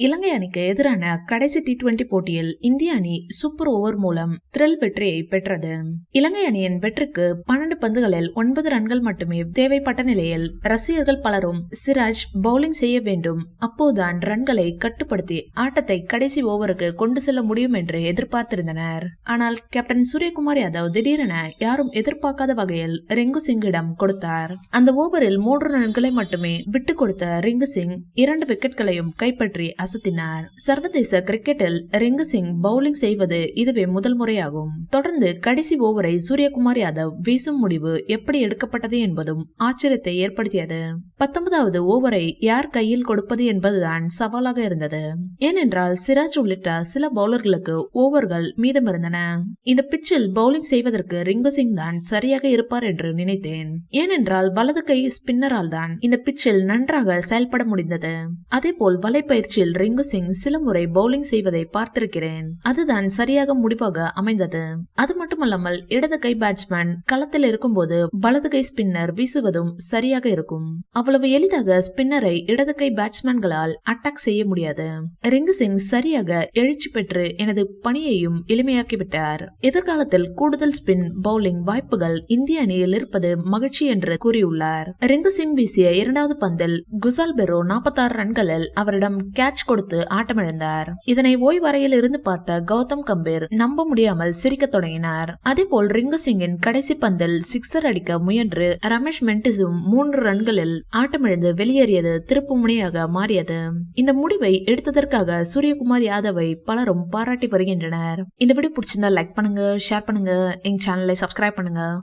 இலங்கை அணிக்கு எதிரான கடைசி டி டுவெண்டி போட்டியில் இந்திய அணி சூப்பர் ஓவர் மூலம் த்ரில் வெற்றியை பெற்றது. இலங்கை அணியின் வெற்றிக்கு பன்னெண்டு பந்துகளில் ஒன்பது ரன்கள் மட்டுமே தேவைப்பட்ட நிலையில் ரசிகர்கள் பலரும் சிராஜ் பவுலிங் செய்ய வேண்டும். அப்போதுதான் ரன்களை கட்டுப்படுத்தி ஆட்டத்தை கடைசி ஓவருக்கு கொண்டு செல்ல முடியும் என்று எதிர்பார்த்திருந்தனர். ஆனால் கேப்டன் சூரியகுமார் யாதவ் திடீரென யாரும் எதிர்பார்க்காத வகையில் ரிங்கு சிங்கிடம் கொடுத்தார். அந்த ஓவரில் மூன்று ரன்களை மட்டுமே விட்டுக் கொடுத்த ரிங்கு சிங் இரண்டு விக்கெட்களையும் கைப்பற்றி அசத்தினார். சர்வதேச கிரிக்கெட்டில் ரிங்கு சிங் பவுலிங் செய்வது இதுவே முதல் முறையாகும். தொடர்ந்து கடைசி ஓவரை சூரியகுமார் யாதவ் வீசும் முடிவு எப்படி எடுக்கப்பட்டது என்பதும் ஆச்சரியத்தை ஏற்படுத்தியது. பத்தொன்பதாவது ஓவரை யார் கையில் கொடுப்பது என்பதுதான் சவாலாக இருந்தது. ஏனென்றால் சிராஜ் உள்ளிட்ட சில பவுலர்களுக்கு ஓவர்கள் மீதமிருந்தன. இந்த பிச்சில் பவுலிங் செய்வதற்கு ரிங்கு சிங் தான் சரியாக இருப்பார் என்று நினைத்தேன். ஏனென்றால் வலது கை ஸ்பின்னரால் தான் இந்த பிச்சில் நன்றாக செயல்பட முடிந்தது. அதேபோல் வலைப்பயிற்சியில் ரிங்கு சிங் சில முறை பவுலிங் செய்வதை பார்த்திருக்கிறேன். அதுதான் சரியாக முடிவாக அமைந்தது. அது மட்டுமல்லாமல் இடது கை பேட்ஸ்மேன் களத்தில் இருக்கும்போது வலது கை ஸ்பின்னர் வீசுவதும் சரியாக இருக்கும். அவ்வளவு எளிதாக ஸ்பின்னரை இடது கை பேட்ஸ்மேன்களால் அட்டாக் செய்ய முடியாது. ரிங்கு சிங் சரியாக எழுச்சி பெற்று எனது பணியையும் எளிமையாக்கிவிட்டார். எதிர்காலத்தில் கூடுதல் ஸ்பின் பவுலிங் வாய்ப்புகள் இந்திய அணியில் இருப்பது மகிழ்ச்சி என்று கூறியுள்ளார். ரிங்கு சிங் வீசிய இரண்டாவது பந்தில் குசால் பெரோ நாற்பத்தாறு ரன்களில் அவரிடம் கேட்ச் கொடுத்து ஆட்டமிழந்தார். இதனை ஓய்வறையில் இருந்து பார்த்த கௌதம் கம்பீர் நம்ப முடியாமல் சிரிக்க தொடங்கினார். அதேபோல் ரிங்கு சிங்கின் கடைசி பந்தில் சிக்ஸர் அடிக்க முயன்று ரமேஷ் மென்டிசும் மூன்று ரன்களில் ஆட்டமிழந்து வெளியேறியது திருப்பு முனையாக மாறியது. இந்த முடிவை எடுத்ததற்காக சூரியகுமார் யாதவை பலரும் பாராட்டி வருகின்றனர். இந்த வீடியோ பிடிச்சிருந்தா லைக் பண்ணுங்க ஷேர் பண்ணுங்க. எங்க சேனலை சப்ஸ்கிரைப் பண்ணுங்க.